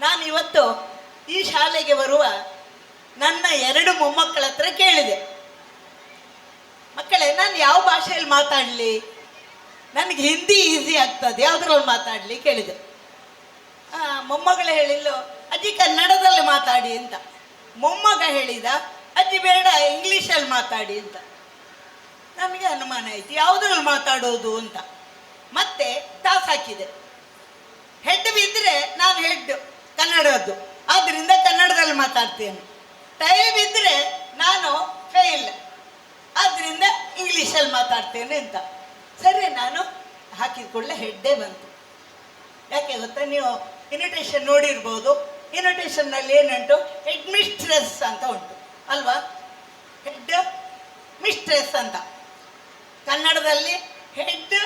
ನಾನು ಇವತ್ತು ಈ ಶಾಲೆಗೆ ಬರುವ ನನ್ನ ಎರಡು ಮೊಮ್ಮಕ್ಕಳ ಹತ್ರ ಕೇಳಿದೆ. ಮಕ್ಕಳೇ ನಾನು ಯಾವ ಭಾಷೆಯಲ್ಲಿ ಮಾತಾಡಲಿ? ನನಗೆ ಹಿಂದಿ ಈಸಿ ಆಗ್ತದೆ ಯಾವುದ್ರಲ್ಲಿ ಮಾತಾಡಲಿ ಕೇಳಿದೆ. ಆ, ಮೊಮ್ಮಗಳು ಹೇಳಿಲ್ಲ ಅಜ್ಜಿ ಕನ್ನಡದಲ್ಲಿ ಮಾತಾಡಿ ಅಂತ. ಮೊಮ್ಮಗ ಹೇಳಿದ ಅಜ್ಜಿ ಬೇಡ ಇಂಗ್ಲೀಷಲ್ಲಿ ಮಾತಾಡಿ ಅಂತ. ನಮಗೆ ಅನುಮಾನ ಆಯ್ತು ಯಾವುದ್ರಲ್ಲಿ ಮಾತಾಡೋದು ಅಂತ. ಮತ್ತೆ ತಾಸಾಕಿದೆ ಹೆಡ್ ಬಿದ್ದರೆ ನಾನು ಹೆಡ್. ಕನ್ನಡದ್ದು. ಆದ್ದರಿಂದ ಕನ್ನಡದಲ್ಲಿ ಮಾತಾಡ್ತೇನೆ. ಟೈಮ್ ಇದ್ದರೆ ನಾನು ಫೇಲ್ ಆದ್ದರಿಂದ ಇಂಗ್ಲೀಷಲ್ಲಿ ಮಾತಾಡ್ತೇನೆ ಅಂತ. ಸರಿ, ನಾನು ಹಾಕಿದ ಕೂಡಲೇ ಹೆಡ್ಡೇ ಬಂತು. ಯಾಕೆ ಗೊತ್ತಾ? ನೀವು ಇನ್ವಿಟೇಷನ್ ನೋಡಿರ್ಬೋದು. ಇನ್ವಿಟೇಷನ್ನಲ್ಲಿ ಏನುಂಟು? ಹೆಡ್ ಮಿಸ್ಟ್ರೆಸ್ ಅಂತ ಉಂಟು. ಅಲ್ವಾ? ಹೆಡ್ ಮಿಸ್ಟ್ರೆಸ್ ಅಂತ. ಕನ್ನಡದಲ್ಲಿ ಹೆಡ್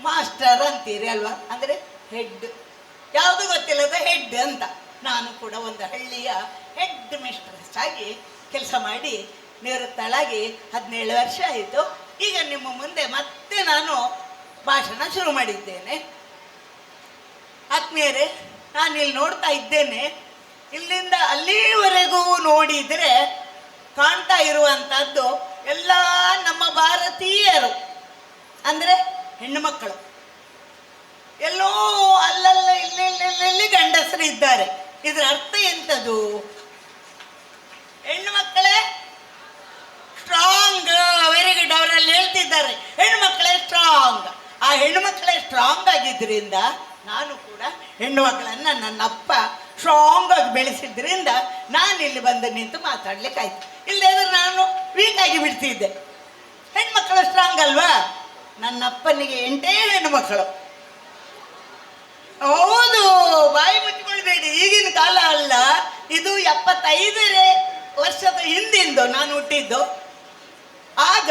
ಮಾಸ್ಟರ್ ಅಂತೀರಿ ಅಲ್ವಾ? ಅಂದರೆ ಹೆಡ್ ಯಾವುದು ಗೊತ್ತಿಲ್ಲದ ಹೆಡ್ ಅಂತ. ನಾನು ಕೂಡ ಒಂದು ಹಳ್ಳಿಯ ಹೆಡ್ ಮಿಸ್ಟ್ರೆಸ್ ಆಗಿ ಕೆಲಸ ಮಾಡಿ ನಿವೃತ್ತಳಾಗಿ ಹದಿನೇಳು ವರ್ಷ ಆಯಿತು. ಈಗ ನಿಮ್ಮ ಮುಂದೆ ಮತ್ತೆ ನಾನು ಭಾಷಣ ಶುರು ಮಾಡಿದ್ದೇನೆ. ಆತ್ಮೀಯರೇ, ನಾನು ಇಲ್ಲಿ ನೋಡ್ತಾ ಇದ್ದೇನೆ. ಇಲ್ಲಿಂದ ಅಲ್ಲಿವರೆಗೂ ನೋಡಿದರೆ ಕಾಣ್ತಾ ಇರುವಂಥದ್ದು ಎಲ್ಲ ನಮ್ಮ ಭಾರತೀಯರು. ಅಂದರೆ ಹೆಣ್ಣು ಮಕ್ಕಳು. ಎಲ್ಲೋ ಅಲ್ಲಲ್ಲ ಇಲ್ಲೆಲ್ಲೆಲ್ಲಿ ಗಂಡಸರು ಇದ್ದಾರೆ. ಇದರ ಅರ್ಥ ಎಂಥದ್ದು ಹೆಣ್ಣು ಮಕ್ಕಳೇ ಸ್ಟ್ರಾಂಗ್ ವೆರಿ ಗುಡ್ ಅವರಲ್ಲಿ ಹೇಳ್ತಿದ್ದಾರೆ, ಹೆಣ್ಣು ಮಕ್ಕಳೇ ಸ್ಟ್ರಾಂಗ್ ಆ ಹೆಣ್ಣು ಮಕ್ಕಳೇ ಸ್ಟ್ರಾಂಗ್ ಆಗಿದ್ದರಿಂದ ನಾನು ಕೂಡ ಹೆಣ್ಣು ಮಕ್ಕಳನ್ನು ನನ್ನ ಅಪ್ಪ ಸ್ಟ್ರಾಂಗ್ ಆಗಿ ಬೆಳೆಸಿದ್ರಿಂದ ನಾನು ಇಲ್ಲಿ ಬಂದು ನಿಂತು ಮಾತಾಡ್ಲಿಕ್ಕಾಯ್ತು ಇಲ್ಲದ್ರೆ ನಾನು ವೀಕ್ ಆಗಿ ಬಿಡ್ತಿದ್ದೆ. ಹೆಣ್ಮಕ್ಳು ಸ್ಟ್ರಾಂಗ್ ಅಲ್ವಾ? ನನ್ನ ಅಪ್ಪನಿಗೆ ಎಂಟೇ ಹೆಣ್ಣು ಮಕ್ಕಳು. ಹೌದು, ಬಾಯಿ ಮುಚ್ಚಿಕೊಳ್ಬೇಡಿ ಈಗಿನ ಕಾಲ ಅಲ್ಲ. ಇದು ಎಪ್ಪತ್ತೈದನೇ ವರ್ಷದ ಹಿಂದಿಂದು ನಾನು ಹುಟ್ಟಿದ್ದು. ಆಗ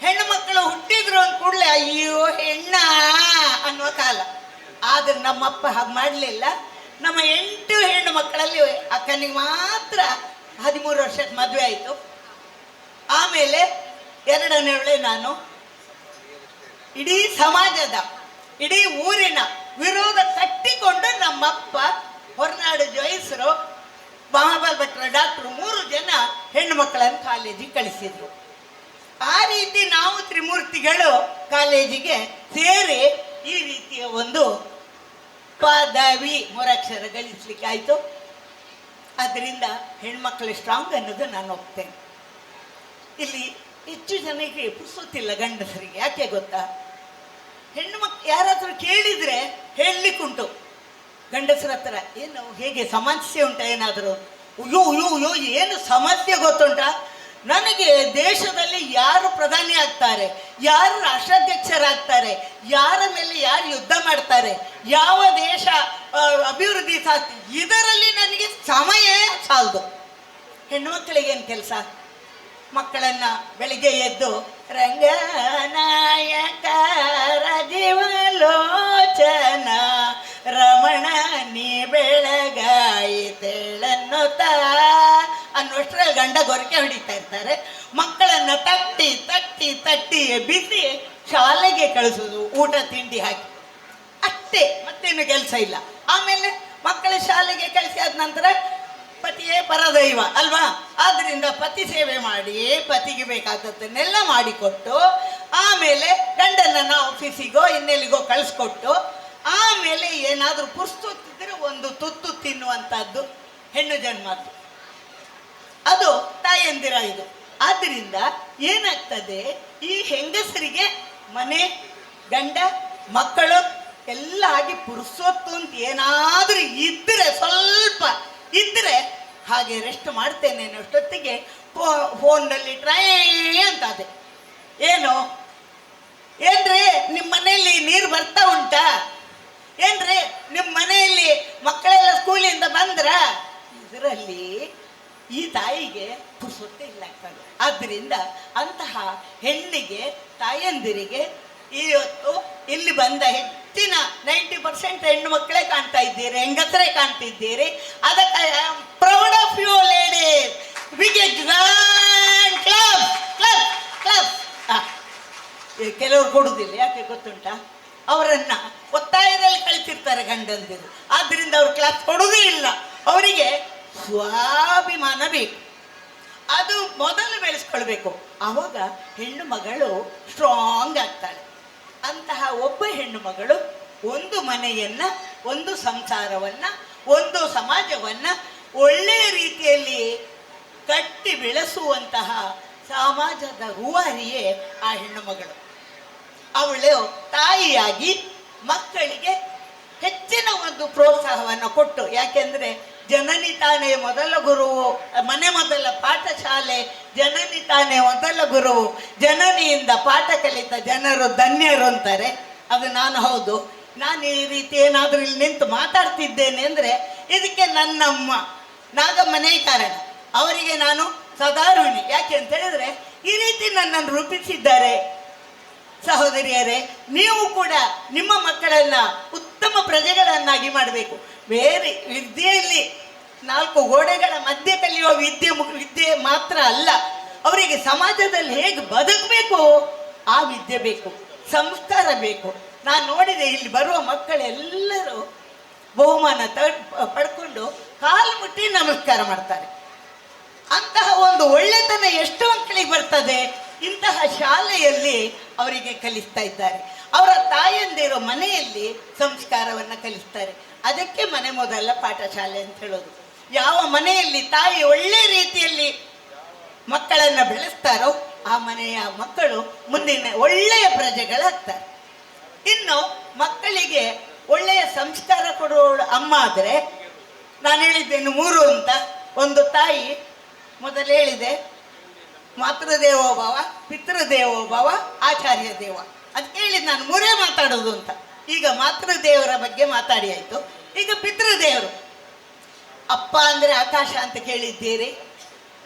ಹೆಣ್ಣು ಮಕ್ಕಳು ಹುಟ್ಟಿದ್ರು ಅಂದ ಕೂಡಲೇ, ಅಯ್ಯೋ, ಹೆಣ್ಣ ಅನ್ನುವ ಕಾಲ. ಆದ್ರೆ ನಮ್ಮಪ್ಪ ಹಾಗೆ ಮಾಡಲಿಲ್ಲ. ನಮ್ಮ ಎಂಟು ಹೆಣ್ಣು ಮಕ್ಕಳಲ್ಲಿ ಅಕ್ಕನಿಗೆ ಮಾತ್ರ ಹದಿಮೂರು ವರ್ಷಕ್ಕೆ ಮದುವೆ ಆಯಿತು. ಆಮೇಲೆ ಎರಡನೇ ಎರಡನೇ ನಾನು. ಇಡೀ ಸಮಾಜದ, ಇಡೀ ಊರಿನ ವಿರೋಧ ಕಟ್ಟಿಕೊಂಡು ನಮ್ಮಪ್ಪ ಹೊರನಾಡು ಜೋಯಿಸರು. ಮಹಾಬಲ್ ಭಟ್ರ ಡಾಕ್ಟ್ರು ಮೂರು ಜನ ಹೆಣ್ಣು ಮಕ್ಕಳನ್ನು ಕಾಲೇಜಿಗೆ ಕಳಿಸಿದ್ರು. ಆ ರೀತಿ ನಾವು ತ್ರಿಮೂರ್ತಿಗಳು ಕಾಲೇಜಿಗೆ ಸೇರಿ ಈ ರೀತಿಯ ಒಂದು ಪದವಿ ಮೂರಕ್ಷರ ಗಳಿಸ್ಲಿಕ್ಕೆ ಆಯಿತು. ಅದರಿಂದ ಹೆಣ್ಮಕ್ಳು ಸ್ಟ್ರಾಂಗ್ ಅನ್ನೋದು ನಾನು ಒಪ್ತೇನೆ. ಇಲ್ಲಿ ಹೆಚ್ಚು ಜನಕ್ಕೆ ಪುರ್ಸೊತ್ತಿಲ್ಲ ಗಂಡಸರಿಗೆ. ಯಾಕೆ ಗೊತ್ತಾ? ಹೆಣ್ಣು ಮಕ್, ಯಾರಾದರೂ ಕೇಳಿದರೆ ಹೇಳಲಿಕ್ಕುಂಟು ಗಂಡಸರ ಹತ್ರ, ಏನು, ಹೇಗೆ ಸಮಸ್ಯೆ ಉಂಟಾ ಏನಾದರೂ? ಅಯ್ಯೋ ಅಯ್ಯೋ ಅಯ್ಯೋ, ಏನು ಸಮಸ್ಯೆ ಗೊತ್ತುಂಟ? ನನಗೆ ದೇಶದಲ್ಲಿ ಯಾರು ಪ್ರಧಾನಿ ಆಗ್ತಾರೆ, ಯಾರು ರಾಷ್ಟ್ರಾಧ್ಯಕ್ಷರಾಗ್ತಾರೆ, ಯಾರ ಮೇಲೆ ಯಾರು ಯುದ್ಧ ಮಾಡ್ತಾರೆ, ಯಾವ ದೇಶ ಅಭಿವೃದ್ಧಿ ಸಾಧ್ಯ, ಇದರಲ್ಲಿ ನನಗೆ ಸಮಯ ಸಾಲದು. ಹೆಣ್ಣು ಮಕ್ಕಳಿಗೇನು ಕೆಲಸ? ಮಕ್ಕಳನ್ನು ಬೆಳಿಗ್ಗೆ ಎದ್ದು ರಂಗನಾಯಕ ರಜಿವಲೋಚನ ರಮಣ ನೀ ತಾ. ಅನ್ನುವಷ್ಟರಲ್ಲಿ ಗಂಡ ಗೊರಕೆ ಹೊಡಿತಾ ಇರ್ತಾರೆ. ಮಕ್ಕಳನ್ನು ತಟ್ಟಿ ತಟ್ಟಿ ತಟ್ಟಿ ಬಿಸಿ ಶಾಲೆಗೆ ಕಳಿಸೋದು, ಊಟ, ತಿಂಡಿ ಹಾಕಿ. ಅಷ್ಟೇ, ಮತ್ತೇನು ಕೆಲಸ ಇಲ್ಲ. ಆಮೇಲೆ ಮಕ್ಕಳ ಶಾಲೆಗೆ ಕಳಿಸಿ ಆದ ನಂತರ ಪತಿಯೇ ಪರದೈವ, ಅಲ್ವಾ? ಆದ್ರಿಂದ ಪತಿ ಸೇವೆ ಮಾಡಿ ಪತಿಗೆ ಬೇಕಾದದ್ದನ್ನೆಲ್ಲ ಮಾಡಿಕೊಟ್ಟು, ಆಮೇಲೆ ಗಂಡನನ್ನ ಆಫೀಸಿಗೋ ಇನ್ನೆಲ್ಲಿಗೋ ಕಳಿಸ್ಕೊಟ್ಟು, ಆಮೇಲೆ ಏನಾದರೂ ಪುಸ್ತುತ್ತಿದ್ರೆ ಒಂದು ತುತ್ತು ತಿನ್ನುವಂಥದ್ದು ಹೆಣ್ಣು ಜನ್ಮದ್ದು. ಅದು ತಾಯಂದಿರ ಇದು. ಆದ್ದರಿಂದ ಏನಾಗ್ತದೆ, ಈ ಹೆಂಗಸರಿಗೆ ಮನೆ, ಗಂಡ, ಮಕ್ಕಳು ಎಲ್ಲ ಆಗಿ ಪುರುಸೊತ್ತು ಅಂತ ಏನಾದರೂ ಇದ್ದರೆ ಸ್ವಲ್ಪ ಇದ್ದರೆ ಹಾಗೆ ರೆಸ್ಟ್ ಮಾಡ್ತೇನೆ ಅನ್ನೋಷ್ಟೊತ್ತಿಗೆ ಫೋ ಫೋನ್ನಲ್ಲಿ ಟ್ರೈ ಅಂತ ಅದೆ ಏನು? ಏನ್ರಿ ನಿಮ್ಮ ಮನೆಯಲ್ಲಿ ನೀರು ಬರ್ತಾ ಉಂಟಾ? ಏನ್ರಿ ನಿಮ್ಮ ಮನೆಯಲ್ಲಿ ಮಕ್ಕಳೆಲ್ಲ ಸ್ಕೂಲಿಂದ ಬಂದ್ರ? ಇದರಲ್ಲಿ ಈ ತಾಯಿಗೆ ಪುರ್ಸೊತ್ತೆ ಇಲ್ಲ ಆಗ್ತದೆ. ಆದ್ದರಿಂದ ಅಂತಹ ಹೆಣ್ಣಿಗೆ, ತಾಯಂದಿರಿಗೆ ಇವತ್ತು ಇಲ್ಲಿ ಬಂದ ಹೆಚ್ಚಿನ ನೈಂಟಿ ಪರ್ಸೆಂಟ್ ಹೆಣ್ಣು ಮಕ್ಕಳೇ ಕಾಣ್ತಾ ಇದ್ದೀರಿ, ಹೆಂಗಸರೇ ಕಾಣ್ತಿದ್ದೀರಿ ಅದಕ್ಕೆ proud of you ladies club club club ಕೆಲವರು ಕೊಡುವುದಿಲ್ಲ ಯಾಕೆ ಗೊತ್ತುಂಟಾ? ಅವರನ್ನ ಒತ್ತಾಯದಲ್ಲಿ ಕಳಿಸಿರ್ತಾರೆ ಗಂಡಂದಿರು. ಆದ್ರಿಂದ ಅವ್ರು ಕ್ಲಾಸ್ ಕೊಡುವುದೇ ಇಲ್ಲ. ಅವರಿಗೆ ಸ್ವಾಭಿಮಾನ ಬೇಕು. ಅದು ಮೊದಲು ಬೆಳೆಸ್ಕೊಳ್ಬೇಕು. ಆವಾಗ ಹೆಣ್ಣು ಮಗಳು ಸ್ಟ್ರಾಂಗ್ ಆಗ್ತಾಳೆ. ಅಂತಹ ಒಬ್ಬ ಹೆಣ್ಣು ಮಗಳು ಒಂದು ಮನೆಯನ್ನ, ಒಂದು ಸಂಸಾರವನ್ನ, ಒಂದು ಸಮಾಜವನ್ನ ಒಳ್ಳೆಯ ರೀತಿಯಲ್ಲಿ ಕಟ್ಟಿ ಬೆಳೆಸುವಂತಹ ಸಮಾಜದ ರೂವಾರಿಯೇ ಆ ಹೆಣ್ಣು ಮಗಳು ಅವಳು ತಾಯಿಯಾಗಿ ಮಕ್ಕಳಿಗೆ ಹೆಚ್ಚಿನ ಒಂದು ಪ್ರೋತ್ಸಾಹವನ್ನು ಕೊಟ್ಟು, ಯಾಕೆಂದ್ರೆ ಜನನಿ ತಾನೇ ಮೊದಲ ಗುರುವು, ಮನೆ ಮೊದಲ ಪಾಠಶಾಲೆ, ಜನನಿ ತಾನೇ ಮೊದಲ ಗುರುವು. ಜನನಿಯಿಂದ ಪಾಠ ಕಲಿತ ಜನರು ಧನ್ಯರು ಅಂತಾರೆ. ಅದು ನಾನು ಹೌದು. ನಾನು ಈ ರೀತಿ ಏನಾದರೂ ಇಲ್ಲಿ ನಿಂತು ಮಾತಾಡ್ತಿದ್ದೇನೆ ಅಂದರೆ ಇದಕ್ಕೆ ನನ್ನಮ್ಮ ನಾಗಮ್ಮನೇ ಕಾರಣ ಅವರಿಗೆ ನಾನು ಸದಾರುಣಿ. ಯಾಕೆ ಅಂತ ಹೇಳಿದ್ರೆ, ಈ ರೀತಿ ನನ್ನನ್ನು ರೂಪಿಸಿದ್ದಾರೆ. ಸಹೋದರಿಯರೇ, ನೀವು ಕೂಡ ನಿಮ್ಮ ಮಕ್ಕಳನ್ನ ಉತ್ತಮ ಪ್ರಜೆಗಳನ್ನಾಗಿ ಮಾಡಬೇಕು. ಬೇರೆ ವಿದ್ಯೆಯಲ್ಲಿ ನಾಲ್ಕು ಗೋಡೆಗಳ ಮಧ್ಯೆ ಕಲಿಯುವ ವಿದ್ಯೆ ವಿದ್ಯೆ ಮಾತ್ರ ಅಲ್ಲ, ಅವರಿಗೆ ಸಮಾಜದಲ್ಲಿ ಹೇಗೆ ಬದುಕಬೇಕು, ಆ ವಿದ್ಯೆ ಬೇಕು, ಸಂಸ್ಕಾರ ಬೇಕು. ನಾನು ನೋಡಿದೆ, ಇಲ್ಲಿ ಬರುವ ಮಕ್ಕಳೆಲ್ಲರೂ ಬಹುಮಾನ ಪಡ್ಕೊಂಡು ಕಾಲು ಮುಟ್ಟಿ ನಮಸ್ಕಾರ ಮಾಡ್ತಾರೆ. ಅಂತಹ ಒಂದು ಒಳ್ಳೆತನ ಎಷ್ಟು ಮಕ್ಕಳಿಗೆ ಬರ್ತದೆ. ಇಂತಹ ಶಾಲೆಯಲ್ಲಿ ಅವರಿಗೆ ಕಲಿಸ್ತಾ ಇದ್ದಾರೆ. ಅವರ ತಾಯಂದಿರೋ ಮನೆಯಲ್ಲಿ ಸಂಸ್ಕಾರವನ್ನು ಕಲಿಸ್ತಾರೆ. ಅದಕ್ಕೆ ಮನೆ ಮೊದಲ ಪಾಠಶಾಲೆ ಅಂತ ಹೇಳೋದು. ಯಾವ ಮನೆಯಲ್ಲಿ ತಾಯಿ ಒಳ್ಳೆ ರೀತಿಯಲ್ಲಿ ಮಕ್ಕಳನ್ನು ಬೆಳೆಸ್ತಾರೋ ಆ ಮನೆಯ ಮಕ್ಕಳು ಮುಂದಿನ ಒಳ್ಳೆಯ ಪ್ರಜೆಗಳಾಗ್ತಾರೆ. ಇನ್ನು ಮಕ್ಕಳಿಗೆ ಒಳ್ಳೆಯ ಸಂಸ್ಕಾರ ಕೊಡುವವಳು ಅಮ್ಮ ಆದರೆ, ನಾನು ಹೇಳಿದ್ದೇನೆ ಮೂರು ಅಂತ, ಒಂದು ತಾಯಿ, ಮೊದಲು ಹೇಳಿದೆ ಮಾತೃದೇವೋಭವ ಪಿತೃದೇವೋಭವ ಆಚಾರ್ಯ ದೇವ. ಅದಕ್ಕೆ ಹೇಳಿದ್ದು ನಾನು ಮೂರೇ ಮಾತಾಡೋದು ಅಂತ. ಈಗ ಮಾತೃ ದೇವರ ಬಗ್ಗೆ ಮಾತಾಡಿ ಆಯಿತು. ಈಗ ಪಿತೃದೇವರು ಅಪ್ಪ ಅಂದರೆ ಆಕಾಶ ಅಂತ ಕೇಳಿದ್ದೀರಿ.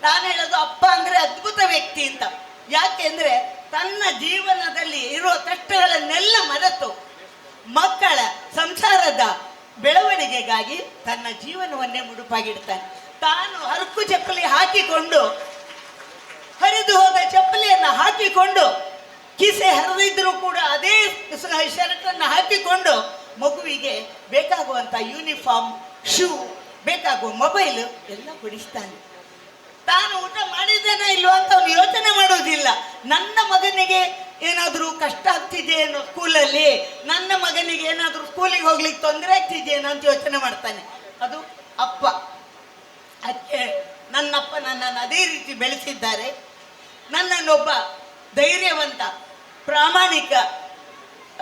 ನಾನು ಹೇಳೋದು ಅಪ್ಪ ಅಂದರೆ ಅದ್ಭುತ ವ್ಯಕ್ತಿ ಅಂತ. ಯಾಕೆಂದ್ರೆ ತನ್ನ ಜೀವನದಲ್ಲಿ ಇರುವ ಕಷ್ಟಗಳನ್ನೆಲ್ಲ ಮರೆತು ಮಕ್ಕಳ ಸಂಸಾರದ ಬೆಳವಣಿಗೆಗಾಗಿ ತನ್ನ ಜೀವನವನ್ನೇ ಮುಡುಪಾಗಿಡ್ತಾನೆ. ತಾನು ಹರಕು ಚಪ್ಪಲಿ ಹಾಕಿಕೊಂಡು, ಹರಿದು ಹೋದ ಚಪ್ಪಲಿಯನ್ನು ಹಾಕಿಕೊಂಡು ಕಿಸೆ ಹರಿದಿದ್ರೂ ಕೂಡ ಅದೇ ಶರ್ಟನ್ನು ಹಾಕಿಕೊಂಡು ಮಗುವಿಗೆ ಬೇಕಾಗುವಂಥ ಯೂನಿಫಾರ್ಮ್ ಶೂ ಬೇಕಾಗುವ ಮೊಬೈಲ್ ಎಲ್ಲ ಕೊಡಿಸ್ತಾನೆ. ತಾನು ಊಟ ಮಾಡಿದ್ದೇನೆ ಇಲ್ವೋ ಅಂತ ಅವನು ಯೋಚನೆ ಮಾಡೋದಿಲ್ಲ. ನನ್ನ ಮಗನಿಗೆ ಏನಾದರೂ ಕಷ್ಟ ಆಗ್ತಿದೆಯೇನೋ ಸ್ಕೂಲಲ್ಲಿ ನನ್ನ ಮಗನಿಗೆ ಏನಾದರೂ ಸ್ಕೂಲಿಗೆ ಹೋಗ್ಲಿಕ್ಕೆ ತೊಂದರೆ ಆಗ್ತಿದೆಯೇನೋ ಅಂತ ಯೋಚನೆ ಮಾಡ್ತಾನೆ. ಅದು ಅಪ್ಪ. ಅದಕ್ಕೆ ನನ್ನಪ್ಪ ನನ್ನನ್ನು ಅದೇ ರೀತಿ ಬೆಳೆಸಿದ್ದಾರೆ. ನನ್ನನ್ನೊಬ್ಬ ಧೈರ್ಯವಂತ, ಪ್ರಾಮಾಣಿಕ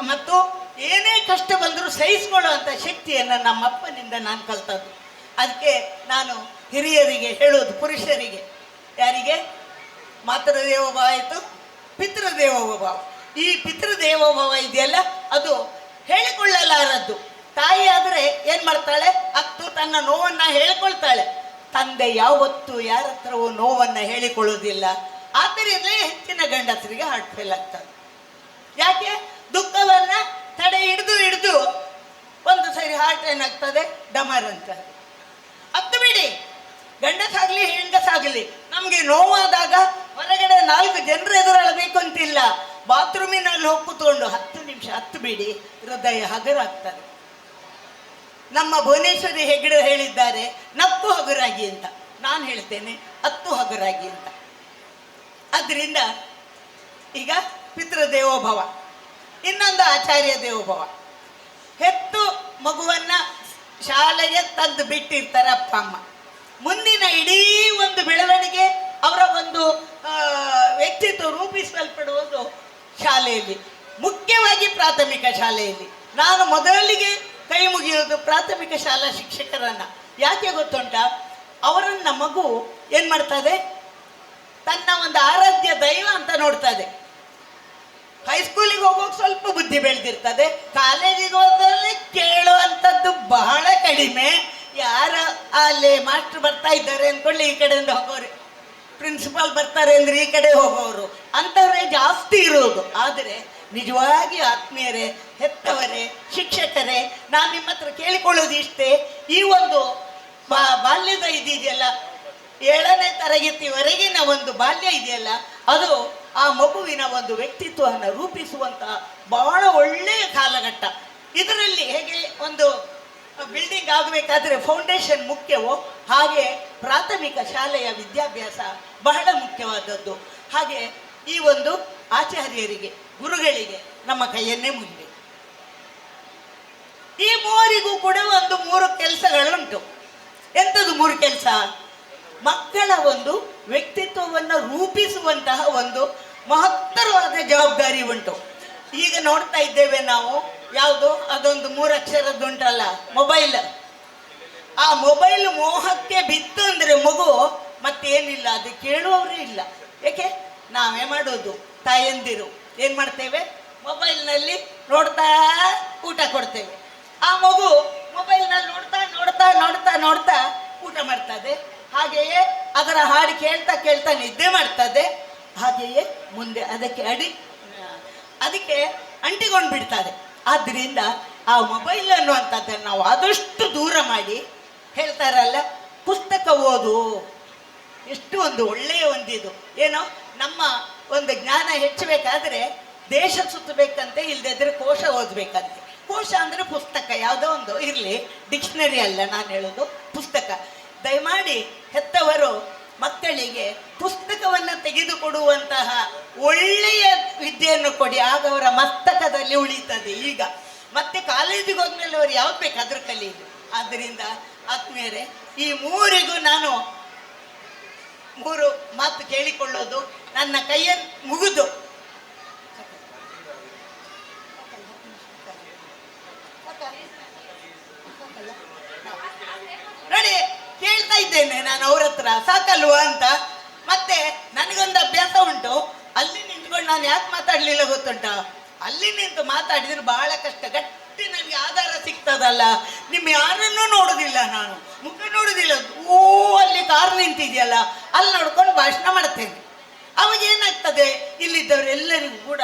ಮತ್ತು ಏನೇ ಕಷ್ಟ ಬಂದರೂ ಸಹಿಸ್ಕೊಳ್ಳುವಂಥ ಶಕ್ತಿಯನ್ನು ನಮ್ಮಪ್ಪನಿಂದ ನಾನು ಕಲ್ತದ್ದು. ಅದಕ್ಕೆ ನಾನು ಹಿರಿಯರಿಗೆ ಹೇಳೋದು ಪುರುಷರಿಗೆ, ಯಾರಿಗೆ? ಮಾತೃದೇವೋಭವ ಆಯಿತು ಪಿತೃದೇವೋಭವ. ಈ ಪಿತೃದೇವೋಭವ ಇದೆಯಲ್ಲ, ಅದು ಹೇಳಿಕೊಳ್ಳಲಾರದ್ದು. ತಾಯಿ ಆದರೆ ಏನು ಮಾಡ್ತಾಳೆ? ಅತ್ತು ತನ್ನ ನೋವನ್ನು ಹೇಳಿಕೊಳ್ತಾಳೆ. ತಂದೆ ಯಾವತ್ತೂ ಯಾರ ಹತ್ರವೂ ನೋವನ್ನು ಹೇಳಿಕೊಳ್ಳುವುದಿಲ್ಲ. ಆದ್ದರಿಂದಲೇ ಹೆಚ್ಚಿನ ಗಂಡಸರಿಗೆ ಹಾರ್ಟ್ ಫೇಲ್ ಆಗ್ತದೆ. ಯಾಕೆ? ದುಃಖವನ್ನ ತಡೆ ಹಿಡಿದು ಹಿಡಿದು ಒಂದು ಸರಿ ಹಾರ್ಟ್ ಏನಾಗ್ತದೆ ಡಮರ್ ಅಂತ ಹತ್ತು ಬಿಡಿ. ಗಂಡಸಾಗ್ಲಿ ಹೆಂಗಸಾಗಲಿ ನಮಗೆ ನೋವಾದಾಗ ಹೊರಗಡೆ ನಾಲ್ಕು ಜನರು ಎದುರಾಡಬೇಕು ಅಂತಿಲ್ಲ. ಬಾತ್ರೂಮಿನಲ್ಲಿ ಹೋಗಿ ಕೂತ್ಕೊಂಡು ಹತ್ತು ನಿಮಿಷ ಹತ್ತು ಬಿಡಿ, ಹೃದಯ ಹಗರಾಗ್ತದೆ. ನಮ್ಮ ಭುವನೇಶ್ವರಿ ಹೆಗ್ಡೆ ಹೇಳಿದ್ದಾರೆ, ನಕ್ಕು ಹಗುರಾಗಿ ಅಂತ. ನಾನು ಹೇಳ್ತೇನೆ ಹತ್ತು ಹಗುರಾಗಿ ಅಂತ. ಅದರಿಂದ ಈಗ ಪಿತೃದೇವೋಭವ. ಇನ್ನೊಂದು ಆಚಾರ್ಯ ದೇವೋಭವ. ಹೆತ್ತು ಮಗುವನ್ನ ಶಾಲೆಗೆ ತಂದು ಬಿಟ್ಟಿರ್ತಾರೆ ಅಪ್ಪ ಅಮ್ಮ. ಮುಂದಿನ ಇಡೀ ಒಂದು ಬೆಳವಣಿಗೆ ಅವರ ಒಂದು ವ್ಯಕ್ತಿತ್ವ ರೂಪಿಸಲ್ಪಡುವುದು ಶಾಲೆಯಲ್ಲಿ. ಮುಖ್ಯವಾಗಿ ಪ್ರಾಥಮಿಕ ಶಾಲೆಯಲ್ಲಿ. ನಾನು ಮೊದಲಿಗೆ ಕೈ ಮುಗಿಯೋದು ಪ್ರಾಥಮಿಕ ಶಾಲಾ ಶಿಕ್ಷಕರನ್ನ. ಯಾಕೆ ಗೊತ್ತುಂಟ? ಅವರನ್ನ ಮಗು ಏನು ಮಾಡ್ತದೆ ತನ್ನ ಒಂದು ಆರಾಧ್ಯ ದೈವ ಅಂತ ನೋಡ್ತದೆ ಹೈಸ್ಕೂಲಿಗೆ ಹೋಗೋಕೆ ಸ್ವಲ್ಪ ಬುದ್ಧಿ ಬೆಳೆದಿರ್ತದೆ. ಕಾಲೇಜಿಗೆ ಹೋದಲ್ಲಿ ಕೇಳುವಂಥದ್ದು ಬಹಳ ಕಡಿಮೆ. ಯಾರ ಅಲ್ಲಿ ಮಾಸ್ಟರ್ ಬರ್ತಾ ಇದ್ದಾರೆ ಅಂದ್ಕೊಳ್ಳಿ ಈ ಕಡೆಯಿಂದ ಹೋಗೋರು. ಪ್ರಿನ್ಸಿಪಾಲ್ ಬರ್ತಾರೆ ಅಂದ್ರೆ ಈ ಕಡೆ ಹೋಗೋರು. ಅಂಥವರೇ ಜಾಸ್ತಿ ಇರೋದು. ಆದರೆ ನಿಜವಾಗಿ ಆತ್ಮೀಯರೇ, ಹೆತ್ತವರೇ, ಶಿಕ್ಷಕರೇ, ನಾನು ನಿಮ್ಮ ಹತ್ರ ಕೇಳಿಕೊಳ್ಳೋದು ಇಷ್ಟೇ. ಈ ಒಂದು ಬಾಲ್ಯದ ಇದೆಯಲ್ಲ ಏಳನೇ ತರಗತಿವರೆಗಿನ ಒಂದು ಬಾಲ್ಯ ಇದೆಯಲ್ಲ, ಅದು ಆ ಮಗುವಿನ ಒಂದು ವ್ಯಕ್ತಿತ್ವವನ್ನು ರೂಪಿಸುವಂತಹ ಬಹಳ ಒಳ್ಳೆಯ ಕಾಲಘಟ್ಟ. ಇದರಲ್ಲಿ ಹೇಗೆ ಒಂದು ಬಿಲ್ಡಿಂಗ್ ಆಗಬೇಕಾದ್ರೆ ಫೌಂಡೇಶನ್ ಮುಖ್ಯವೋ, ಹಾಗೆ ಪ್ರಾಥಮಿಕ ಶಾಲೆಯ ವಿದ್ಯಾಭ್ಯಾಸ ಬಹಳ ಮುಖ್ಯವಾದದ್ದು. ಹಾಗೆ ಈ ಒಂದು ಆಚಾರ್ಯರಿಗೆ, ಗುರುಗಳಿಗೆ ನಮ್ಮ ಕೈಯನ್ನೇ ಮುಂದೆ ಈ ಮೂವರಿಗೂ ಕೂಡ ಒಂದು ಮೂರು ಕೆಲಸಗಳುಂಟು. ಎಂಥದ್ದು ಮೂರು ಕೆಲಸ? ಮಕ್ಕಳ ಒಂದು ವ್ಯಕ್ತಿತ್ವವನ್ನು ರೂಪಿಸುವಂತಹ ಒಂದು ಮಹತ್ತರವಾದ ಜವಾಬ್ದಾರಿ ಉಂಟು. ಈಗ ನೋಡ್ತಾ ಇದ್ದೇವೆ ನಾವು, ಯಾವುದು? ಅದೊಂದು ಮೂರಕ್ಷರದ್ದುಂಟಲ್ಲ ಮೊಬೈಲ್. ಆ ಮೊಬೈಲ್ ಮೋಹಕ್ಕೆ ಬಿತ್ತು ಅಂದರೆ ಮಗು ಮತ್ತೇನಿಲ್ಲ ಅದು ಕೇಳುವವರೇ ಇಲ್ಲ. ಏಕೆ? ನಾವೇ ಮಾಡೋದು, ತಾಯಂದಿರು. ಏನು ಮಾಡ್ತೇವೆ? ಮೊಬೈಲ್ನಲ್ಲಿ ನೋಡ್ತಾ, ಊಟ ಕೊಡ್ತೇವೆ. ಆ ಮಗು ಮೊಬೈಲ್ನಲ್ಲಿ ನೋಡ್ತಾ ನೋಡ್ತಾ ನೋಡ್ತಾ ನೋಡ್ತಾ ಊಟ ಮಾಡ್ತದೆ. ಹಾಗೆಯೇ ಅದರ ಹಾಡು ಕೇಳ್ತಾ ಕೇಳ್ತಾ ನಿದ್ದೆ ಮಾಡ್ತದೆ. ಹಾಗೆಯೇ ಮುಂದೆ ಅದಕ್ಕೆ ಅಡಿ, ಅದಕ್ಕೆ ಅಂಟಿಕೊಂಡು ಬಿಡ್ತಾರೆ ಆದ್ದರಿಂದ ಆ ಮೊಬೈಲ್ ಅನ್ನುವಂಥದ್ದನ್ನು ನಾವು ಆದಷ್ಟು ದೂರ ಮಾಡಿ ಹೇಳ್ತಾರಲ್ಲ, ಪುಸ್ತಕ ಓದು. ಎಷ್ಟು ಒಂದು ಒಳ್ಳೆಯ ಒಂದಿದು. ಏನೋ ನಮ್ಮ ಒಂದು ಜ್ಞಾನ ಹೆಚ್ಚಬೇಕಾದ್ರೆ ದೇಶ ಸುತ್ತಬೇಕಂತೆ ಇಲ್ಲದಿದ್ದರೆ ಕೋಶ ಓದಬೇಕಂತೆ. ಕೋಶ ಅಂದರೆ ಪುಸ್ತಕ, ಯಾವುದೋ ಒಂದು ಇರಲಿ ಡಿಕ್ಷನರಿ ಅಲ್ಲ ನಾನು ಹೇಳೋದು, ಪುಸ್ತಕ. ದಯಮಾಡಿ ಹೆತ್ತವರು, ಮಕ್ಕಳಿಗೆ ಪುಸ್ತಕವನ್ನು ತೆಗೆದುಕೊಡುವಂತಹ ಒಳ್ಳೆಯ ವಿದ್ಯೆಯನ್ನು ಕೊಡಿ. ಆಗ ಅವರ ಮಸ್ತಕದಲ್ಲಿ ಉಳಿತದೆ ಈಗ. ಮತ್ತೆ ಕಾಲೇಜಿಗೆ ಹೋದ್ಮೇಲೆ ಅವರು ಯಾವ್ದು ಬೇಕಾದ್ರೂ ಕಲಿಯುದು ಆದ್ದರಿಂದ ಆತ್ಮೀಯರೇ, ಈ ಮೂರಿಗೂ ನಾನು ಮೂರು ಮಾತು ಕೇಳಿಕೊಳ್ಳೋದು, ನನ್ನ ಕೈಯನ್ನು ಮುಗಿದು ನೋಡಿ ಕೇಳ್ತಾ ಇದ್ದೇನೆ ಹತ್ರ ಸಾಕಲ್ವಾ ಅಂತ. ಮತ್ತೆ ನನಗೊಂದು ಅಭ್ಯಾಸ ಉಂಟು. ಅಲ್ಲಿ ನಿಂತ್ಕೊಂಡು ನಾನು ಯಾಕೆ ಮಾತಾಡ್ಲಿಲ್ಲ ಗೊತ್ತುಂಟ? ಅಲ್ಲಿ ನಿಂತು ಮಾತಾಡಿದ್ರೆ ಬಹಳ ಕಷ್ಟ. ಗಟ್ಟಿ ನನಗೆ ಆಧಾರ ಸಿಗ್ತದಲ್ಲ. ನಿಮ್ಮ ಯಾರನ್ನೂ ನೋಡುದಿಲ್ಲ ನಾನು. ಮುಖ ನೋಡುದಿಲ್ಲ. ಓ ಅಲ್ಲಿ ಕಾರ್ ನಿಂತಿದೆಯಲ್ಲ. ಅಲ್ಲಿ ನೋಡ್ಕೊಂಡು ಭಾಷಣ ಮಾಡ್ತೇನೆ. ಅವಾಗ ಏನಾಗ್ತದೆ? ಇಲ್ಲಿದ್ದವರೆಲ್ಲರಿಗೂ ಕೂಡ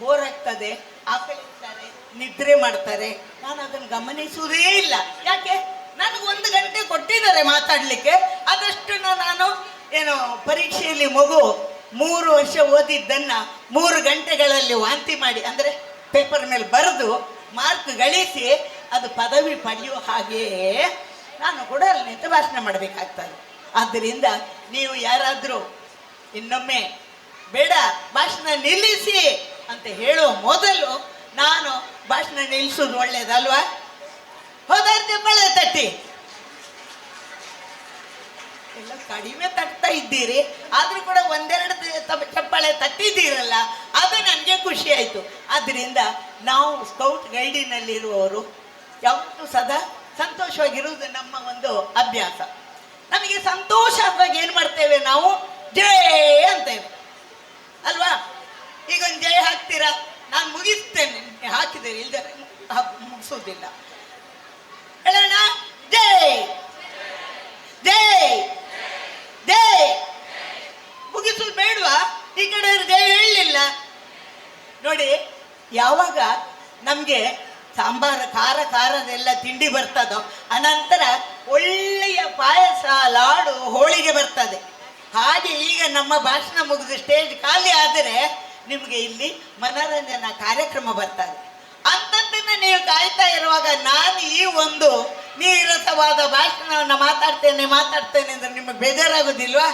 ಬೋರ್ ಆಗ್ತದೆ. ಆಕಳಿಸ್ತಾರೆ ನಿದ್ರೆ ಮಾಡ್ತಾರೆ. ನಾನು ಅದನ್ನು ಗಮನಿಸುವುದೇ ಇಲ್ಲ. ಯಾಕೆ? ನನಗೆ ಒಂದು ಗಂಟೆ ಕೊಟ್ಟಿದ್ದಾರೆ ಮಾತಾಡ್ಲಿಕ್ಕೆ. ಅದಷ್ಟು ನಾನು ಏನು ಪರೀಕ್ಷೆಯಲ್ಲಿ ಮಗು ಮೂರು ವರ್ಷ ಓದಿದ್ದನ್ನ ಮೂರು ಗಂಟೆಗಳಲ್ಲಿ ವಾಂತಿ ಮಾಡಿ, ಅಂದರೆ ಪೇಪರ್ ಮೇಲೆ ಬರೆದು ಮಾರ್ಕ್ ಗಳಿಸಿ ಅದು ಪದವಿ ಪಡೆಯುವ ಹಾಗೆಯೇ ನಾನು ಕೂಡ ಅಲ್ಲಿ ನಿಂತು ಭಾಷಣ ಮಾಡಬೇಕಾಗ್ತದೆ. ಆದ್ದರಿಂದ ನೀವು ಯಾರಾದರೂ ಇನ್ನೊಮ್ಮೆ ಬೇಡ, ಭಾಷಣ ನಿಲ್ಲಿಸಿ ಅಂತ ಹೇಳುವ ಮೊದಲು ನಾನು ಭಾಷಣ ನಿಲ್ಲಿಸೋದು ಒಳ್ಳೇದಲ್ವಾ? ಹೋದಾರ್ದೆ ಬಳೆ ತಟ್ಟಿ ಎಲ್ಲ ಕಡಿಮೆ ತಟ್ತಾ ಇದ್ದೀರಿ, ಆದರೂ ಕೂಡ ಒಂದೆರಡು ಚಪ್ಪಾಳೆ ತಟ್ಟಿದ್ದೀರಲ್ಲ, ಅದು ನನಗೆ ಖುಷಿ ಆಯಿತು. ಆದ್ದರಿಂದ ನಾವು ಸ್ಕೌಟ್ ಗೈಡಿನಲ್ಲಿರುವವರು ಯಾವತ್ತೂ ಸದಾ ಸಂತೋಷವಾಗಿರುವುದು ನಮ್ಮ ಒಂದು ಅಭ್ಯಾಸ. ನಮಗೆ ಸಂತೋಷ ಆದಾಗ ಏನು ಮಾಡ್ತೇವೆ ನಾವು? ಜಯ ಅಂತೇವೆ ಅಲ್ವಾ? ಈಗ ಒಂದು ಜಯ ಹಾಕ್ತೀರಾ? ನಾನು ಮುಗಿಸ್ತೇನೆ. ಹಾಕಿದ್ದೇನೆ ಇಲ್ದರೆ ಮುಗಿಸೋದಿಲ್ಲ ಹೇಳೋಣ? ಜೈ! ಜೈ ಮುಗಿಸೋದು ಬೇಡವಾ ಈ ಕಡೆ ಜೈ ಹೇಳಲಿಲ್ಲ ನೋಡಿ ಯಾವಾಗ ನಮಗೆ ಸಾಂಬಾರ, ಖಾರ ಖಾರದೆಲ್ಲ ತಿಂಡಿ ಬರ್ತದೋ, ಅನಂತರ ಒಳ್ಳೆಯ ಪಾಯಸ, ಲಾಡು ಹೋಳಿಗೆ ಬರ್ತದೆ. ಹಾಗೆ ಈಗ ನಮ್ಮ ಭಾಷಣ ಮುಗಿದು ಸ್ಟೇಜ್ ಖಾಲಿ ಆದರೆ ನಿಮಗೆ ಇಲ್ಲಿ ಮನೋರಂಜನಾ ಕಾರ್ಯಕ್ರಮ ಬರ್ತದೆ. ಅಂಥದ್ದನ್ನ ನೀವು ಕಾಯ್ತಾ ಇರುವಾಗ ನಾನು ಈ ಒಂದು ನೀರಸವಾದ ಭಾಷಣವನ್ನು ಮಾತಾಡ್ತೇನೆ ಮಾತಾಡ್ತೇನೆ ಅಂದ್ರೆ ನಿಮಗೆ ಬೇಜಾರಾಗೋದಿಲ್ವಾ?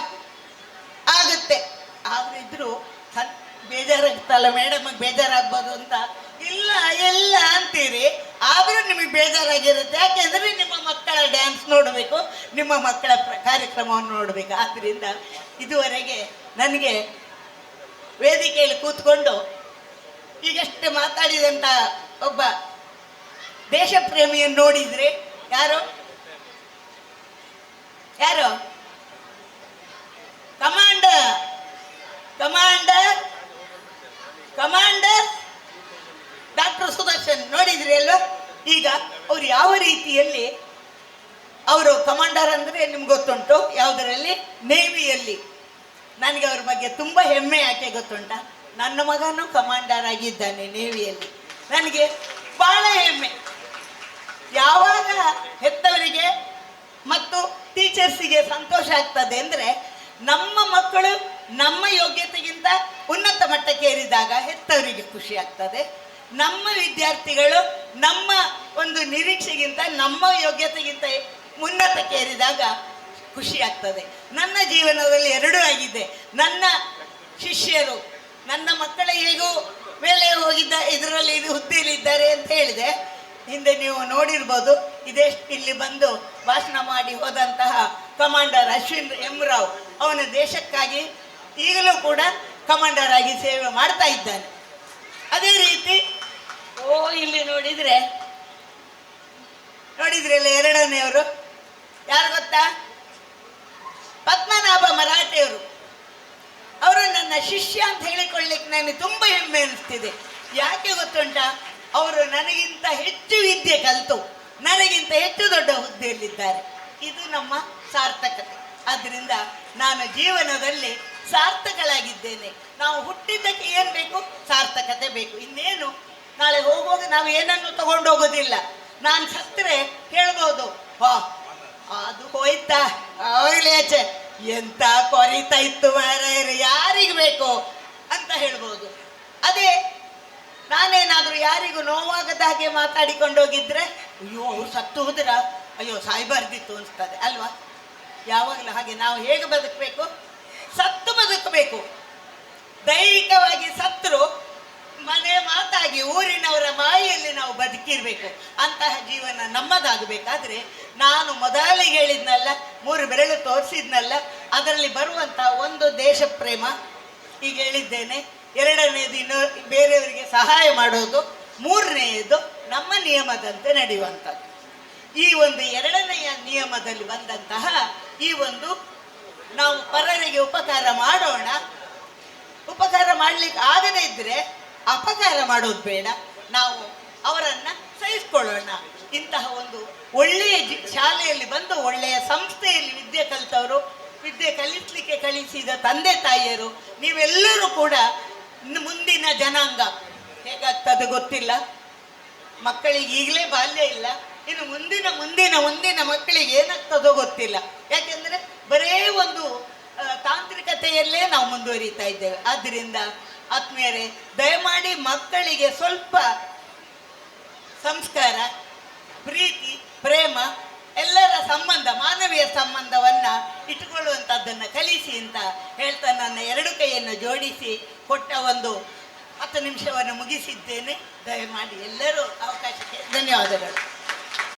ಆಗುತ್ತೆ. ಸನ್ ಬೇಜಾರಾಗುತ್ತಲ್ಲ ಮೇಡಮ್ ಬೇಜಾರಾಗ್ಬೋದು ಅಂತ. ಇಲ್ಲ ಎಲ್ಲ ಅಂತೀರಿ. ಆದರೂ ನಿಮಗೆ ಬೇಜಾರಾಗಿರುತ್ತೆ. ಯಾಕೆಂದ್ರೆ ನಿಮ್ಮ ಮಕ್ಕಳ ಡ್ಯಾನ್ಸ್ ನೋಡಬೇಕು, ನಿಮ್ಮ ಮಕ್ಕಳ ಕಾರ್ಯಕ್ರಮವನ್ನು ನೋಡಬೇಕು. ಆದ್ದರಿಂದ ಇದುವರೆಗೆ ನನಗೆ ವೇದಿಕೆಯಲ್ಲಿ ಕೂತ್ಕೊಂಡು ಈಗಷ್ಟೇ ಮಾತಾಡಿದಂಥ ಒಬ್ಬ ದೇಶಪ್ರೇಮಿಯನ್ನು ನೋಡಿದ್ರೆ ಯಾರು? ಯಾರು? Commander. Commander. Commander doctor Sudarshan ನೋಡಿದ್ರಿ ಅಲ್ವಾ? ಈಗ ಅವ್ರು ಯಾವ ರೀತಿಯಲ್ಲಿ ಅವರು ಕಮಾಂಡರ್ ಅಂದರೆ ನಿಮ್ಗೆ ಗೊತ್ತುಂಟು? ಯಾವುದರಲ್ಲಿ? ನೇವಿಯಲ್ಲಿ. ನನಗೆ ಅವ್ರ ಬಗ್ಗೆ ತುಂಬ ಹೆಮ್ಮೆ ಯಾಕೆ ಗೊತ್ತುಂಟ? ನನ್ನ ಮಗನೂ ಕಮಾಂಡರ್ ಆಗಿದ್ದಾನೆ ನೇವಿಯಲ್ಲಿ. ನನಗೆ ಬಹಳ ಹೆಮ್ಮೆ. ಯಾವಾಗ ಹೆತ್ತವರಿಗೆ ಮತ್ತು ಟೀಚರ್ಸಿಗೆ ಸಂತೋಷ ಆಗ್ತದೆ ಅಂದರೆ ನಮ್ಮ ಮಕ್ಕಳು ನಮ್ಮ ಯೋಗ್ಯತೆಗಿಂತ ಉನ್ನತ ಮಟ್ಟಕ್ಕೆ ಏರಿದಾಗ ಹೆತ್ತವರಿಗೆ ಖುಷಿ ಆಗ್ತದೆ. ನಮ್ಮ ವಿದ್ಯಾರ್ಥಿಗಳು ನಮ್ಮ ಒಂದು ನಿರೀಕ್ಷೆಗಿಂತ, ನಮ್ಮ ಯೋಗ್ಯತೆಗಿಂತ ಉನ್ನತಕ್ಕೆ ಏರಿದಾಗ ಖುಷಿ ಆಗ್ತದೆ. ನನ್ನ ಜೀವನದಲ್ಲಿ ಎರಡೂ ಆಗಿದೆ. ನನ್ನ ಶಿಷ್ಯರು, ನನ್ನ ಮಕ್ಕಳ ಹೇಗೂ ಮೇಲೆ ಹೋಗಿದ್ದ, ಇದರಲ್ಲಿ ಇದು ಹುದ್ದೆಯಲ್ಲಿದ್ದಾರೆ ಅಂತ ಹೇಳಿದೆ. ಹಿಂದೆ ನೀವು ನೋಡಿರ್ಬೋದು, ಇದೇ ಇಲ್ಲಿ ಬಂದು ಭಾಷಣ ಮಾಡಿ ಹೋದಂತಹ ಕಮಾಂಡರ್ ಅಶ್ವಿನ್ ಎಂ ರಾವ್. ಅವನ ದೇಶಕ್ಕಾಗಿ ಈಗಲೂ ಕೂಡ ಕಮಾಂಡರ್ ಆಗಿ ಸೇವೆ ಮಾಡ್ತಾ ಇದ್ದಾನೆ. ಅದೇ ರೀತಿ, ಓ, ಇಲ್ಲಿ ನೋಡಿದ್ರೆ ನೋಡಿದ್ರಲ್ಲ ಎರಡನೆಯವರು, ಯಾರು ಗೊತ್ತಾ? ಪದ್ಮನಾಭ ಮರಾಠೆಯವರು. ಅವರು ನನ್ನ ಶಿಷ್ಯ ಅಂತ ಹೇಳಿಕೊಳ್ಳಿಕ್ಕೆ ನನಗೆ ತುಂಬ ಹೆಮ್ಮೆ ಅನಿಸ್ತಿದೆ. ಯಾಕೆ ಗೊತ್ತುಂಟ? ಅವರು ನನಗಿಂತ ಹೆಚ್ಚು ವಿದ್ಯೆ ಕಲಿತು, ನನಗಿಂತ ಹೆಚ್ಚು ದೊಡ್ಡ ಹುದ್ದೆಯಲ್ಲಿದ್ದಾರೆ. ಇದು ನಮ್ಮ ಸಾರ್ಥಕತೆ. ಆದ್ದರಿಂದ ನಾನು ಜೀವನದಲ್ಲಿ ಸಾರ್ಥಕಳಾಗಿದ್ದೇನೆ. ನಾವು ಹುಟ್ಟಿದ್ದಕ್ಕೆ ಏನು ಬೇಕು? ಸಾರ್ಥಕತೆ ಬೇಕು. ಇನ್ನೇನು? ನಾಳೆ ಹೋಗುವಾಗ ನಾವು ಏನನ್ನು ತಗೊಂಡು ಹೋಗೋದಿಲ್ಲ ನಾನು ಸತ್ತರೆ ಹೇಳ್ಬೋದು. ಹಾ, ಅದು ಹೋಯ್ತಾ? ಆಚೆ ಎಂತ ಕೊರಿತಾ ಇತ್ತು ಮಾರಾಯರು, ಯಾರಿಗೆ ಬೇಕು ಅಂತ ಹೇಳ್ಬೋದು. ಅದೇ, ನಾನೇನಾದರೂ ಯಾರಿಗೂ ನೋವಾಗದ ಹಾಗೆ ಮಾತಾಡಿಕೊಂಡು ಹೋಗಿದ್ರೆ ಅಯ್ಯೋ, ಅವ್ರು ಸತ್ತು ಹೋದ್ರ ಅಯ್ಯೋ, ಸಾಯ್ಬಾರ್ದಿತ್ತು ಅನಿಸ್ತದೆ, ಅಲ್ವಾ? ಯಾವಾಗಲೂ ಹಾಗೆ ನಾವು ಹೇಗೆ ಬದುಕಬೇಕು? ಸತ್ತು ಬದುಕಬೇಕು. ದೈಹಿಕವಾಗಿ ಸತ್ರು ಮನೆ ಮಾತಾಗಿ ಊರಿನವರ ಬಾಯಿಯಲ್ಲಿ ನಾವು ಬದುಕಿರಬೇಕು. ಅಂತಹ ಜೀವನ ನಮ್ಮದಾಗಬೇಕಾದ್ರೆ ನಾನು ಮೊದಲಿಗೆ ಹೇಳಿದ್ನಲ್ಲ, ಮೂರು ಬೆರಳು ತೋರಿಸಿದ್ನಲ್ಲ, ಅದರಲ್ಲಿ ಬರುವಂತಹ ಒಂದು ದೇಶ ಪ್ರೇಮ ಈಗ ಹೇಳಿದ್ದೇನೆ. ಎರಡನೇದು ಇನ್ನು ಬೇರೆಯವರಿಗೆ ಸಹಾಯ ಮಾಡೋದು, ಮೂರನೆಯದು ನಮ್ಮ ನಿಯಮದಂತೆ ನಡೆಯುವಂಥದ್ದು. ಈ ಒಂದು ಎರಡನೆಯ ನಿಯಮದಲ್ಲಿ ಬಂದಂತಹ ಈ ಒಂದು ನಾವು ಪರರಿಗೆ ಉಪಕಾರ ಮಾಡೋಣ. ಉಪಕಾರ ಮಾಡ್ಲಿಕ್ಕೆ ಆಗದೇ ಇದ್ರೆ ಅಪಕಾರ ಮಾಡೋದು ಬೇಡ. ನಾವು ಅವರನ್ನ ಸಹಿಸ್ಕೊಳ್ಳೋಣ. ಇಂತಹ ಒಂದು ಒಳ್ಳೆಯ ಶಾಲೆಯಲ್ಲಿ ಬಂದು ಒಳ್ಳೆಯ ಸಂಸ್ಥೆಯಲ್ಲಿ ವಿದ್ಯೆ ಕಲಿತವರು, ವಿದ್ಯೆ ಕಲಿಸ್ಲಿಕ್ಕೆ ಕಲಿಸಿದ ತಂದೆ ತಾಯಿಯರು, ನೀವೆಲ್ಲರೂ ಕೂಡ ಮುಂದಿನ ಜನಾಂಗ. ಹೇಗಾಗ್ತದೆ ಗೊತ್ತಿಲ್ಲ. ಮಕ್ಕಳಿಗೆ ಈಗಲೇ ಬಾಲ್ಯ ಇಲ್ಲ. ಇನ್ನು ಮುಂದಿನ ಮುಂದಿನ ಮುಂದಿನ ಮಕ್ಕಳಿಗೆ ಏನಾಗ್ತದೋ ಗೊತ್ತಿಲ್ಲ. ಯಾಕೆಂದ್ರೆ ಬರೇ ಒಂದು ತಾಂತ್ರಿಕತೆಯಲ್ಲೇ ನಾವು ಮುಂದುವರಿತಾ ಇದ್ದೇವೆ. ಆದ್ದರಿಂದ ಆತ್ಮೀಯರೇ, ದಯಮಾಡಿ ಮಕ್ಕಳಿಗೆ ಸ್ವಲ್ಪ ಸಂಸ್ಕಾರ, ಪ್ರೀತಿ, ಪ್ರೇಮ, ಎಲ್ಲರ ಸಂಬಂಧ, ಮಾನವೀಯ ಸಂಬಂಧವನ್ನ ಇಟ್ಟುಕೊಳ್ಳುವಂಥದ್ದನ್ನು ಕಲಿಸಿ ಅಂತ ಹೇಳ್ತಾ ನನ್ನ ಎರಡು ಕೈಯನ್ನು ಜೋಡಿಸಿ ಕೊಟ್ಟ ಒಂದು ಹತ್ತು ನಿಮಿಷವನ್ನು ಮುಗಿಸಿದ್ದೇನೆ. ದಯಮಾಡಿ ಎಲ್ಲರೂ ಅವಕಾಶಕ್ಕೆ ಧನ್ಯವಾದಗಳು.